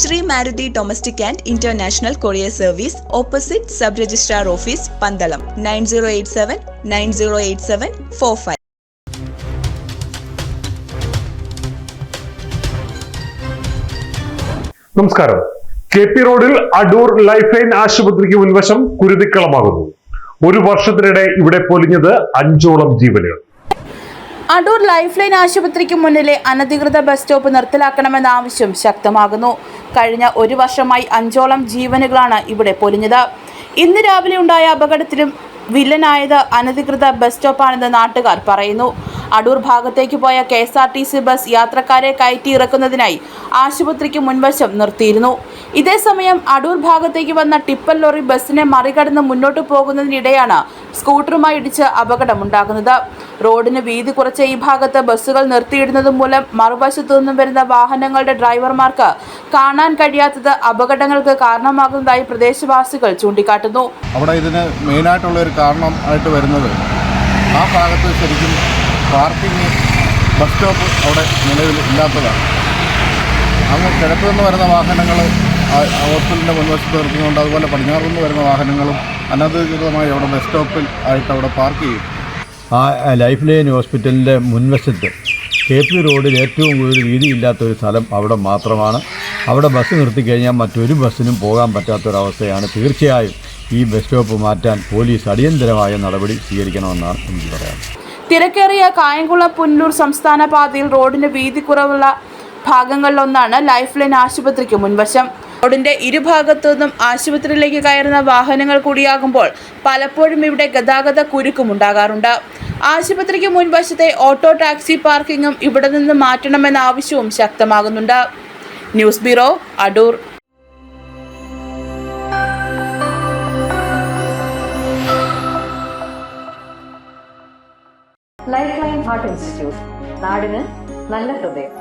Shri Maruti domestic and international courier service opposite sub registrar office Pandalam nine zero eight seven nine zero eight seven four five. നമസ്കാരം. K P റോഡിൽ Adoor life line ആശുപത്രിക്ക് മുൻവശം കുരുതിക്കളമാകുന്നു. ഒരു വർഷത്തിനിടെ ഇവിടെ പൊലിഞ്ഞത് അഞ്ചോളം ജീവനുകൾ. അടൂർ ലൈഫ് ലൈൻ ആശുപത്രിക്ക് മുന്നിലെ അനധികൃത ബസ് സ്റ്റോപ്പ് നിർത്തലാക്കണമെന്ന ആവശ്യം ശക്തമാകുന്നു. കഴിഞ്ഞ ഒരു വർഷമായി അഞ്ചോളം ജീവനുകളാണ് ഇവിടെ പൊലിഞ്ഞത്. ഇന്ന് രാവിലെ ഉണ്ടായ അപകടത്തിലും വില്ലനായത് അനധികൃത ബസ് സ്റ്റോപ്പാണെന്ന് നാട്ടുകാർ പറയുന്നു. അടൂർ ഭാഗത്തേക്ക് പോയ K S R T C bus യാത്രക്കാരെ കയറ്റി ഇറക്കുന്നതിനായി ആശുപത്രിക്ക് മുൻവശം നിർത്തിയിരുന്നു. ഇതേസമയം അടൂർ ഭാഗത്തേക്ക് വന്ന ടിപ്പർ ലോറി ബസ്സിനെ മറികടന്ന് മുന്നോട്ട് പോകുന്നതിനിടെയാണ് സ്കൂട്ടറുമായി ഇടിച്ച് അപകടമുണ്ടാകുന്നത്. റോഡിന് വീതി കുറച്ച ഈ ഭാഗത്ത് ബസ്സുകൾ നിർത്തിയിടുന്നത് മൂലം മറുവശത്തു നിന്നും വരുന്ന വാഹനങ്ങളുടെ ഡ്രൈവർമാർക്ക് കാണാൻ കഴിയാത്തത് അപകടങ്ങൾക്ക് കാരണമാകുന്നതായി പ്രദേശവാസികൾ ചൂണ്ടിക്കാട്ടുന്നു. അവിടെ ഇതിന് മെയിനായിട്ടുള്ള ഒരു കാരണം ആയിട്ട് വരുന്നത് ആ ഭാഗത്ത് ശരിക്കും പാർക്കിംഗ് ബസ് സ്റ്റോപ്പ് അവിടെ നിലവിൽ ഇല്ലാത്തതാണ്. അങ്ങ് കിഴക്ക് നിന്ന് വരുന്ന വാഹനങ്ങൾ ഹോസ്പിറ്റലിന്റെ മുൻവശത്ത് നിർത്തുന്നുണ്ട് അതുപോലെ പടിഞ്ഞാറ് നിന്ന് വരുന്ന വാഹനങ്ങളും അനധികൃതമായി അവിടെ ബസ് സ്റ്റോപ്പിൽ ആയിട്ട് അവിടെ പാർക്ക് ചെയ്യും. ആ ലൈഫ് ലൈൻ ഹോസ്പിറ്റലിന്റെ മുൻവശത്ത് കെ പി റോഡിൽ ഏറ്റവും കൂടുതൽ വീതിയില്ലാത്ത ഒരു സ്ഥലം അവിടെ മാത്രമാണ്. അവിടെ ബസ് നിർത്തിക്കഴിഞ്ഞാൽ മറ്റൊരു ബസ്സിനും പോകാൻ പറ്റാത്തൊരവസ്ഥയാണ്. തീർച്ചയായും ഈ ബസ് സ്റ്റോപ്പ് മാറ്റാൻ പോലീസ് അടിയന്തരമായ നടപടി സ്വീകരിക്കണമെന്നാണ് എനിക്ക് പറയാം തിരക്കേറിയ കായംകുളം പുനലൂർ സംസ്ഥാന പാതയിൽ റോഡിന് വീതി കുറവുള്ള ഭാഗങ്ങളിലൊന്നാണ് ലൈഫ് ലൈൻ ആശുപത്രിക്ക് മുൻവശം. റോഡിന്റെ ഇരുഭാഗത്തു നിന്നും ആശുപത്രിയിലേക്ക് കയറുന്ന വാഹനങ്ങൾ കൂടിയാകുമ്പോൾ പലപ്പോഴും ഇവിടെ ഗതാഗത കുരുക്കുമുണ്ടാകാറുണ്ട് ആശുപത്രിക്ക് മുൻവശത്തെ ഓട്ടോ ടാക്സി പാർക്കിങ്ങും ഇവിടെ നിന്ന് മാറ്റണമെന്ന ആവശ്യവും ശക്തമാകുന്നുണ്ട്. News bureau Adoor. Life line heart institute നാടിന് നല്ല ഹൃദയം.